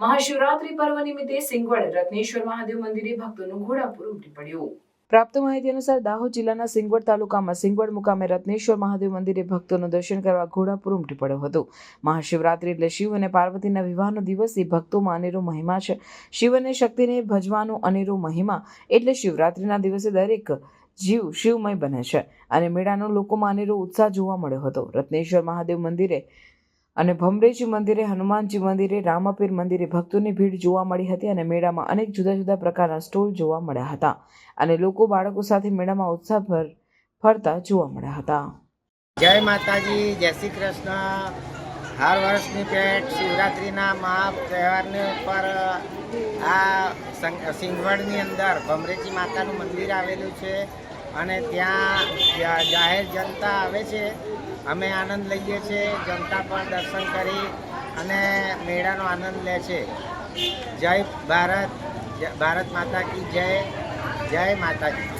મહાશિવરાત્રી પર્વ નિમિત્તે સિંગવડ રત્નેશ્વર મહાદેવ મંદિરે ભક્તોનું ઘોડાપુર ઉમટી પડ્યું. પ્રાપ્ત માહિતી અનુસાર દાહોદ જિલ્લાના સિંગવડ તાલુકામાં સિંગવડ મુકામે રત્નેશ્વર મહાદેવ મંદિરે ભક્તોનું દર્શન કરવા ઘોડાપુર ઉમટી પડ્યો હતો. મહાશિવરાત્રી એટલે શિવ અને પાર્વતીના વિવાહનો દિવસ એ ભક્તોમાં અનેરો મહિમા છે. શિવ અને શક્તિને ભજવાનો અનેરો મહિમા એટલે શિવરાત્રીના દિવસે દરેક જીવ શિવમય બને છે. અને મેળાનો લોકોમાં અનેરો ઉત્સાહ જોવા મળ્યો હતો. રત્નેશ્વર મહાદેવ મંદિરે અને ભમરેજી મંદિરે, હનુમાનજી મંદિરે, રામાપીર મંદિરે ભક્તોની ભીડ જોવા મળી હતી અને મેળામાં અનેક જુદા જુદા પ્રકારના સ્ટોલ જોવા મળ્યા હતા અને લોકો બાળકો સાથે મેળામાં ઉત્સાહભર ફરતા જોવા મળ્યા હતા. જય માતાજી, જય શ્રી કૃષ્ણ. હર વર્ષની પેટ શિવરાત્રિના મહા તહેવારની ઉપર, આ સંગ- સિંગવડની અંદર ભમરેજી માતાનું મંદિર આવેલું છે. અને ત્યાં જાહેર જનતા આવે છે, અમે આનંદ લઈએ છીએ, જનતા પણ દર્શન કરી અને મેળાનો આનંદ લે છે. જય ભારત ભારત માતા કી જય જય માતાજી.